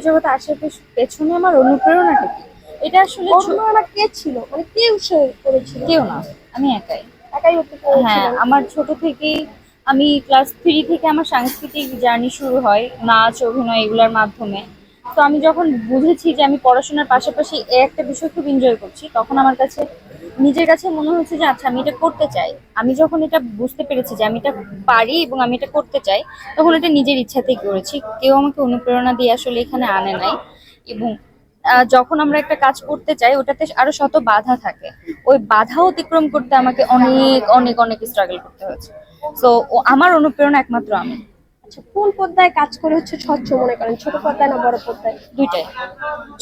জগতে আসার পেছনে আমার অনুপ্রেরণাটা কি? এটা আসলে অনুপ্রেরণা কে ছিল? মানে কে উৎসাহ করেছিল? কেউ না আমি একাই। একাই হ্যাঁ আমার ছোট থেকেই আমি ক্লাস থ্রি থেকে আমার সাংস্কৃতিক জার্নি শুরু হয় নাচ অভিনয় এগুলোর মাধ্যমে। তো আমি যখন বুঝেছি যে আমি পড়াশোনার পাশাপাশি একটা বিষয় খুব এনজয় করছি, তখন আমার কাছে, নিজের কাছে মনে হচ্ছে যে আচ্ছা আমি এটা করতে চাই। আমি যখন এটা বুঝতে পেরেছি যে আমি এটা পারি এবং আমি এটা করতে চাই, তখন এটা নিজের ইচ্ছাতেই করেছি। কেউ আমাকে অনুপ্রেরণা দিয়ে আসলে এখানে আনে নাই এবং যখন আমরা একটা কাজ করতে চাই, ওটাতে আরও শত বাধা থাকে। ওই বাধা অতিক্রম করতে আমাকে অনেক অনেক অনেক স্ট্রাগল করতে হয়েছে তো আমার অনুপ্রেরণা একমাত্র আমি। আচ্ছা কোন পর্দায় কাজ করে হচ্ছে স্বচ্ছ মনে করেন? ছোট পর্দায় না বড় পর্দায়? দুইটাই।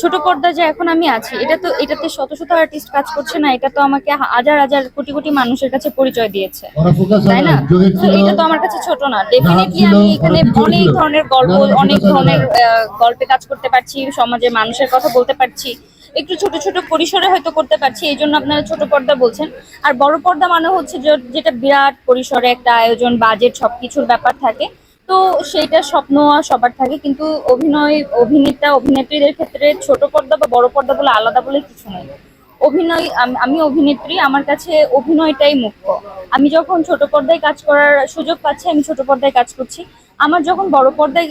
ছোট পর্দা যে এখন আমি আছি এটা তো এটাতে শত শত আর্টিস্ট কাজ করছে না এটা তো আমাকে হাজার হাজার কোটি কোটি মানুষের কাছে পরিচয় দিয়েছে। তাই না? এটা তো আমার কাছে ছোট না। ডেফিনেটলি আমি এখানে অনেক ধরনের গল্প অনেক ধরনের আহ, গল্পে কাজ করতে পারছি সমাজের মানুষের কথা বলতে পারছি একটু ছোট ছোট পরিসরে হয়তো করতে পারছি এই জন্য আপনারা ছোট পর্দা বলছেন। আর বড় পর্দা মানে হচ্ছে যে- যেটা বিরাট পরিসরে একটা আয়োজন বাজেট সবকিছুর ব্যাপার থাকে। তো সেইটা স্বপ্ন সবার থাকে, কিন্তু অভিনয়, অভিনেতা, অভিনেত্রীদের ক্ষেত্রে ছোট পর্দা বা বড় পর্দা বলে আলাদা বলে কিছু নেই। অভিনয়, আমি অভিনেত্রী, আমার কাছে অভিনয়টাই মুখ্য। আমি যখন ছোট পর্দায় কাজ করার সুযোগ পাচ্ছি, আমি ছোট পর্দায় কাজ করছি। আমার যখন বড় পর্দায়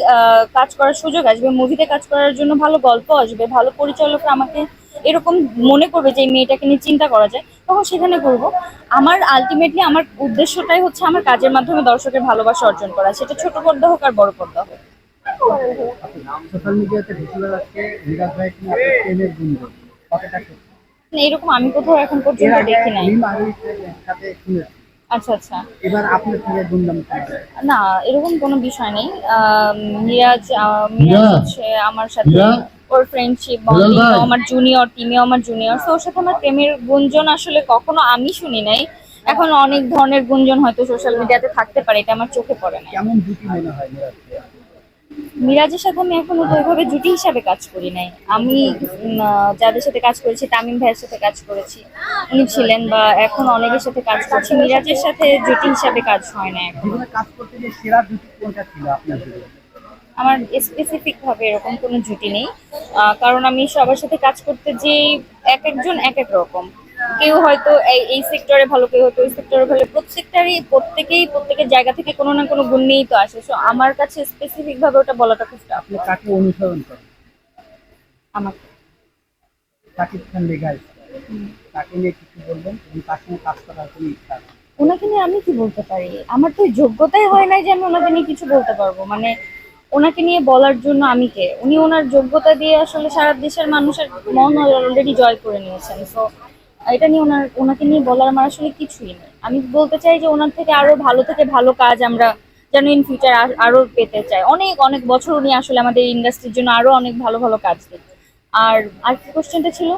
কাজ করার সুযোগ আসবে মুভিতে কাজ করার জন্য ভালো গল্প আসবে, ভালো পরিচালকরা আমাকে এরকম মনে করবে যে এই মেয়েটাকে নিয়ে চিন্তা করা যায় তখন সেখানে করব। আমার আলটিমেটলি আমার উদ্দেশ্যটাই হচ্ছে আমার কাজের মাধ্যমে দর্শকের ভালোবাসা অর্জন করা। সেটা ছোট পর্দা হোক আর বড় পর্দা হোক। এরকম আমি কোথাও এখন পর্যন্ত দেখি নাই। আচ্ছা আচ্ছা। এবার আপনার থেকে গুঞ্জন না এরকম কোনো বিষয় নেই। আহ, মিরাজ মিরাজ হচ্ছে আমার সাথে? ওর ফ্রেন্ডশিপ বন্ডিং? আমার জুনিয়র টিমেও আমার জুনিয়র তো ওর সাথে আমার প্রেমের গুঞ্জন আসলে কখনো আমি শুনি নাই। এখন অনেক ধরনের গুঞ্জন হয়তো সোশ্যাল মিডিয়াতে থাকতে পারে এটা আমার চোখে পড়ে না কেমন জুটি মনে হয় মিরাজের সাথে আমি এখনও ওইভাবে জুটি হিসাবে কাজ করি নাই। আমি যাদের সাথে কাজ করেছি তামিম ভাইয়ের সাথে কাজ করেছি উনি ছিলেন বা এখন অনেকের সাথে কাজ করছি। মিরাজের সাথে জুটি হিসাবে কাজ হয় না এখন। কাজ করতে গিয়ে সেরা জুটি কোনটা ছিল আপনার আমার স্পেসিফিক ভাবে এরকম কোনো জুটি নেই। কারণ আমি সবার সাথে কাজ করতে যে এক একজন এক এক রকম। কেউ হয়তো এই এই সেক্টরে ভালো কেউ হয়তো ওই সেক্টরে ভালো। প্রত্যেকটারই প্রত্যেকেই প্রত্যেকের জায়গা থেকে কোনো না কোনো গুণ নিয়েই তো আসে। সো আমার কাছে স্পেসিফিক ভাবে ওটা বলাটা খুব টাফ আপনি কাকে অনুসরণ করেন? আমাকে। সাকিব খান লেগাই তাকে নিয়ে কিছু বলবেন? এবং তার সঙ্গে কাজ করার কোনো ইচ্ছা ওনাকে নিয়ে আমি কি বলতে পারি? আমার তো যোগ্যতাই হয় নাই যে আমি ওনাকে নিয়ে কিছু বলতে পারব। মানে ওনাকে নিয়ে বলার জন্য আমি কে? উনি ওনার যোগ্যতা দিয়ে আসলে সারা দেশের মানুষের মন অলরেডি জয় করে নিয়েছেন। তো এটা নিয়ে ওনার, ওনাকে নিয়ে বলার আমার আসলে কিছুই নেই। আমি বলতে চাই যে ওনার থেকে আরও ভালো থেকে ভালো কাজ আমরা যেন ইন ফিউচার আরও পেতে চাই। অনেক অনেক বছর উনি আসলে আমাদের ইন্ডাস্ট্রির জন্য আরও অনেক ভালো ভালো কাজ দিন আর আর কি কোশ্চেনটা ছিল?